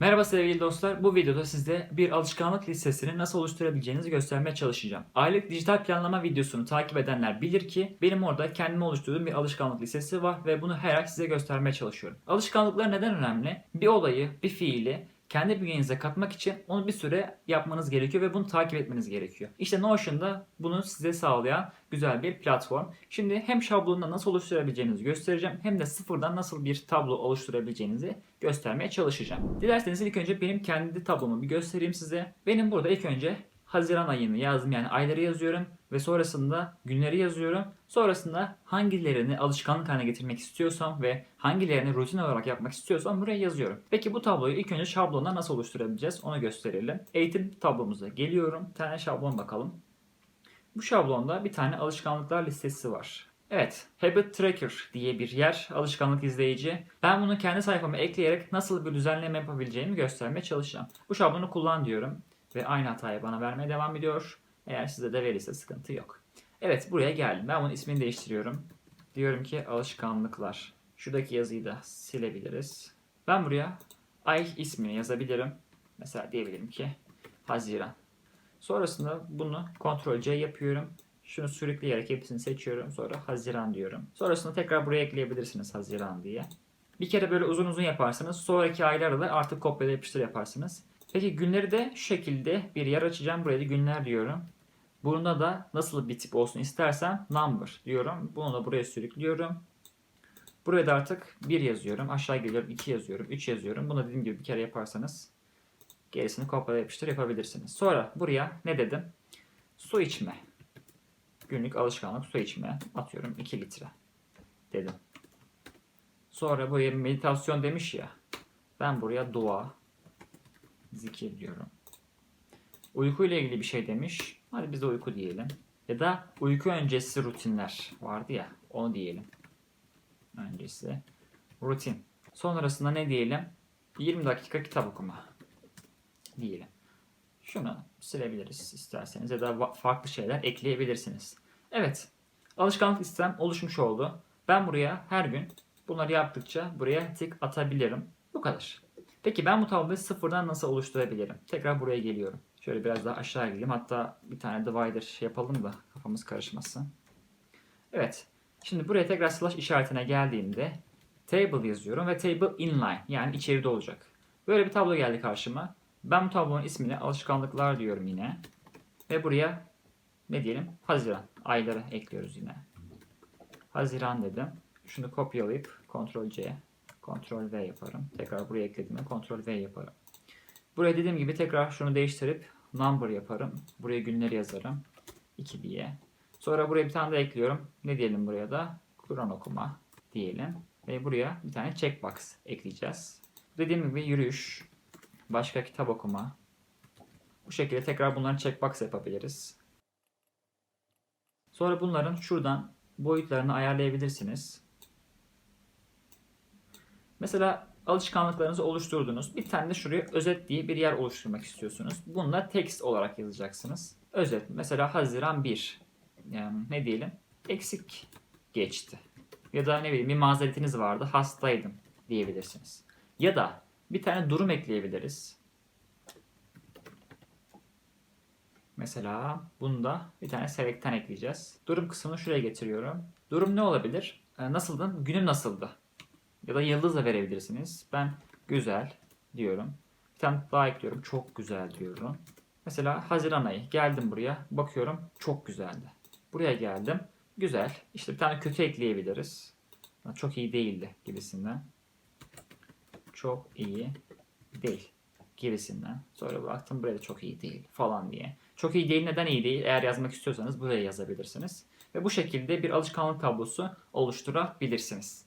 Merhaba sevgili dostlar. Bu videoda size bir alışkanlık listesini nasıl oluşturabileceğinizi göstermeye çalışacağım. Aylık dijital planlama videosunu takip edenler bilir ki benim orada kendime oluşturduğum bir alışkanlık listesi var ve bunu her ay size göstermeye çalışıyorum. Alışkanlıklar neden önemli? Bir olayı, bir fiili kendi bünyenize katmak için onu bir süre yapmanız gerekiyor ve bunu takip etmeniz gerekiyor. İşte Notion'da bunu size sağlayan güzel bir platform. Şimdi hem şablonda nasıl oluşturabileceğinizi göstereceğim hem de sıfırdan nasıl bir tablo oluşturabileceğinizi göstermeye çalışacağım. Dilerseniz ilk önce benim kendi tablomu bir göstereyim size. Benim burada ilk önce Haziran ayını yazdım yani ayları yazıyorum ve sonrasında günleri yazıyorum. Sonrasında hangilerini alışkanlık haline getirmek istiyorsam ve hangilerini rutin olarak yapmak istiyorsam buraya yazıyorum. Peki bu tabloyu ilk önce şablonda nasıl oluşturabileceğiz onu gösterelim. Eğitim tablomuza geliyorum. Bir tane şablon bakalım. Bu şablonda bir tane alışkanlıklar listesi var. Evet, Habit Tracker diye bir yer, alışkanlık izleyici. Ben bunu kendi sayfama ekleyerek nasıl bir düzenleme yapabileceğimi göstermeye çalışacağım. Bu şablonu kullan diyorum ve aynı hatayı bana vermeye devam ediyor. Eğer size de verirse sıkıntı yok. Evet, buraya geldim. Ben bunun ismini değiştiriyorum. Diyorum ki alışkanlıklar. Şuradaki yazıyı da silebiliriz. Ben buraya ay ismini yazabilirim. Mesela diyebilirim ki Haziran. Sonrasında bunu Ctrl C yapıyorum. Şunu sürükleyerek hepsini seçiyorum. Sonra Haziran diyorum. Sonrasında tekrar buraya ekleyebilirsiniz Haziran diye. Bir kere böyle uzun uzun yaparsınız. Sonraki aylarda da artık kopyala yapıştır yaparsınız. Peki günleri de şu şekilde bir yer açacağım. Buraya da günler diyorum. Bunda da nasıl bir tip olsun istersem number diyorum. Bunu da buraya sürüklüyorum. Buraya da artık 1 yazıyorum. Aşağı geliyorum 2 yazıyorum. 3 yazıyorum. Bunu dediğim gibi bir kere yaparsanız gerisini kopyala yapıştır yapabilirsiniz. Sonra buraya ne dedim? Su içme. Günlük alışkanlık su içme. Atıyorum 2 litre dedim. Sonra buraya meditasyon demiş ya. Ben buraya dua, zikir diyorum. Uyku ile ilgili bir şey demiş. Hadi biz de uyku diyelim. Ya da uyku öncesi rutinler vardı ya. Onu diyelim. Öncesi rutin. Sonrasında ne diyelim? 20 dakika kitap okuma diyelim. Şunu silebiliriz isterseniz ya da farklı şeyler ekleyebilirsiniz. Evet. Alışkanlık listem oluşmuş oldu. Ben buraya her gün bunları yaptıkça buraya tik atabilirim. Bu kadar. Peki ben bu tabloyu sıfırdan nasıl oluşturabilirim? Tekrar buraya geliyorum. Şöyle biraz daha aşağı gidelim. Hatta bir tane divider yapalım da kafamız karışmasın. Evet. Şimdi buraya tekrar slash işaretine geldiğimde table yazıyorum ve table inline yani içeride olacak. Böyle bir tablo geldi karşıma. Ben bu tablonun ismini alışkanlıklar diyorum yine. Ve buraya ne diyelim? Haziran. Ayları ekliyoruz yine. Haziran dedim. Şunu kopyalayıp Ctrl C, Ctrl V yaparım. Tekrar buraya eklediğimde Ctrl V yaparım. Buraya dediğim gibi tekrar şunu değiştirip number yaparım. Buraya günleri yazarım. 2 diye. Sonra buraya bir tane de ekliyorum. Ne diyelim buraya da? Kur'an okuma diyelim. Ve buraya bir tane checkbox ekleyeceğiz. Dediğim gibi yürüyüş, başka kitap okuma. Bu şekilde tekrar bunların checkbox yapabiliriz. Sonra bunların şuradan boyutlarını ayarlayabilirsiniz. Mesela alışkanlıklarınızı oluşturdunuz. Bir tane de şuraya özet diye bir yer oluşturmak istiyorsunuz. Bununla text olarak yazacaksınız. Özet. Mesela Haziran 1. Yani ne diyelim? Eksik geçti. Ya da ne bileyim bir mazeretiniz vardı. Hastaydım diyebilirsiniz. Ya da bir tane durum ekleyebiliriz. Mesela bunda bir tane select'ten ekleyeceğiz. Durum kısmını şuraya getiriyorum. Durum ne olabilir? Ee, nasıldın? Günüm nasıldı? Ya da yıldız da verebilirsiniz. Ben güzel diyorum. Bir tane daha ekliyorum. Çok güzel diyorum. Mesela Haziran ayı. Geldim buraya. Bakıyorum. Çok güzeldi. Buraya geldim. Güzel. İşte bir tane kötü ekleyebiliriz. Çok iyi değildi gibisinden. Çok iyi değil gibisinden. Sonra baktım buraya da çok iyi değil falan diye. Çok iyi değil neden iyi değil? Eğer yazmak istiyorsanız buraya yazabilirsiniz. Ve bu şekilde bir alışkanlık tablosu oluşturabilirsiniz.